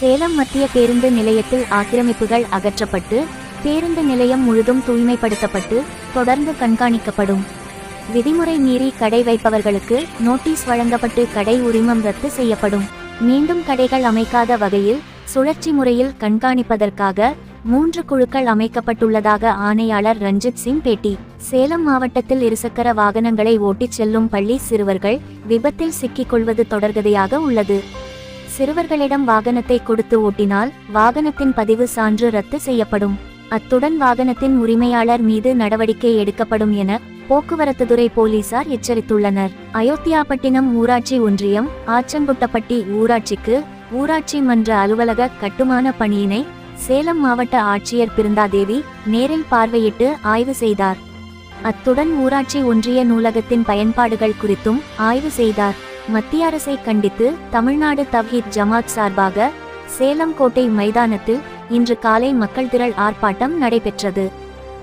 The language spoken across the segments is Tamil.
சேலம் மத்திய பேருந்து நிலையத்தில் ஆக்கிரமிப்புகள் அகற்றப்பட்டு பேருந்து நிலையம் முழுதும் தூய்மைப்படுத்தப்பட்டு தொடர்ந்து கண்காணிக்கப்படும். விதிமுறை மீறி கடை வைப்பவர்களுக்கு நோட்டீஸ் வழங்கப்பட்டு கடை உரிமம் ரத்து செய்யப்படும். மீண்டும் கடைகள் அமைக்காத வகையில் சுழற்சி முறையில் கண்காணிப்பதற்காக மூன்று குழுக்கள் அமைக்கப்பட்டுள்ளதாக ஆணையாளர் ரஞ்சித் சிங் பேட்டி. சேலம் மாவட்டத்தில் இருசக்கர வாகனங்களை ஓட்டிச் செல்லும் பள்ளி சிறுவர்கள் விபத்தில் சிக்கிக் கொள்வது தொடர்கதையாக உள்ளது. சிறுவர்களிடம் வாகனத்தை கொடுத்து ஓட்டினால் வாகனத்தின் பதிவு சான்று ரத்து செய்யப்படும். அத்துடன் வாகனத்தின் உரிமையாளர் மீது நடவடிக்கை எடுக்கப்படும் என போக்குவரத்துத்துறை போலீசார் எச்சரித்துள்ளனர். அயோத்தியாபட்டினம் ஊராட்சி ஒன்றியம் ஆச்சங்குட்டப்பட்டி ஊராட்சிக்கு ஊராட்சி மன்ற அலுவலக கட்டுமான பணியினை சேலம் மாவட்ட ஆட்சியர் பிருந்தாதேவி நேரில் பார்வையிட்டு ஆய்வு செய்தார். அத்துடன் ஊராட்சி ஒன்றிய நூலகத்தின் பயன்பாடுகள் குறித்தும் ஆய்வு செய்தார். மத்திய அரசை கண்டித்து தமிழ்நாடு தவ்ஹீத் ஜமாத் சார்பாக சேலம் கோட்டை மைதானத்தில் இன்று காலை மக்கள் திரள் ஆர்ப்பாட்டம் நடைபெற்றது.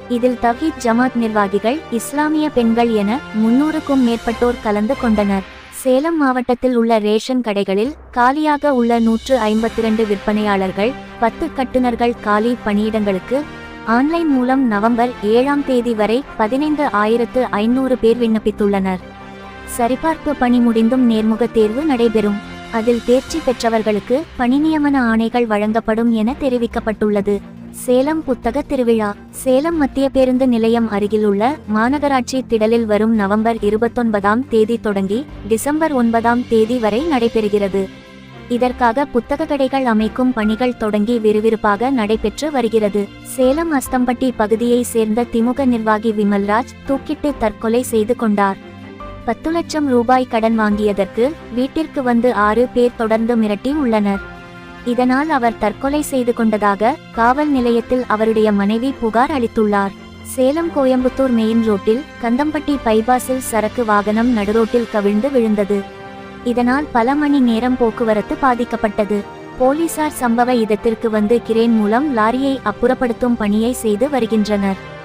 இதில் தவ்ஹீத் ஜமாத் நிர்வாகிகள் இஸ்லாமிய பெண்கள் என முன்னூறுக்கும் மேற்பட்டோர் கலந்து கொண்டனர். சேலம் மாவட்டத்தில் உள்ள ரேஷன் கடைகளில் காலியாக உள்ள நூற்று ஐம்பத்தி இரண்டு விற்பனையாளர்கள் பத்து கட்டுநர்கள் காலி பணியிடங்களுக்கு ஆன்லைன் மூலம் நவம்பர் ஏழாம் தேதி வரை பதினைந்து ஆயிரத்து ஐநூறு பேர் விண்ணப்பித்துள்ளனர். சரிபார்ப்பு பணி முடிந்தும் நேர்முக தேர்வு நடைபெறும். அதில் தேர்ச்சி பெற்றவர்களுக்கு பணி நியமன ஆணைகள் வழங்கப்படும் என தெரிவிக்கப்பட்டுள்ளது. சேலம் புத்தக திருவிழா. சேலம் மத்திய பேருந்து நிலையம் அருகிலுள்ள மாநகராட்சி திடலில் வரும் நவம்பர் இருபத்தொன்பதாம் தேதி தொடங்கி டிசம்பர் ஒன்பதாம் தேதி வரை நடைபெறுகிறது. இதற்காக புத்தக கடைகள் அமைக்கும் பணிகள் தொடங்கி விறுவிறுப்பாக நடைபெற்று வருகிறது. சேலம் அஸ்தம்பட்டி பகுதியை சேர்ந்த திமுக நிர்வாகி விமல்ராஜ் தூக்கிட்டு தற்கொலை செய்து கொண்டார். பத்து லட்சம் ரூபாய் கடன் வாங்கியதற்கு வீட்டிற்கு வந்து ஆறு பேர் தொடர்ந்து மிரட்டி உள்ளனர். இதனால் அவர் தற்கொலை செய்து கொண்டதாக காவல் நிலையத்தில் அவருடைய மனைவி புகார் அளித்துள்ளார். சேலம் கோயம்புத்தூர் மெயின் ரோட்டில் கந்தம்பட்டி பைபாஸில் சரக்கு வாகனம் நடுரோட்டில் கவிழ்ந்து விழுந்தது. இதனால் பல மணி நேரம் போக்குவரத்து பாதிக்கப்பட்டது. போலீசார் சம்பவ இடத்திற்கு வந்து கிரேன் மூலம் லாரியை அப்புறப்படுத்தும் பணியை செய்து வருகின்றனர்.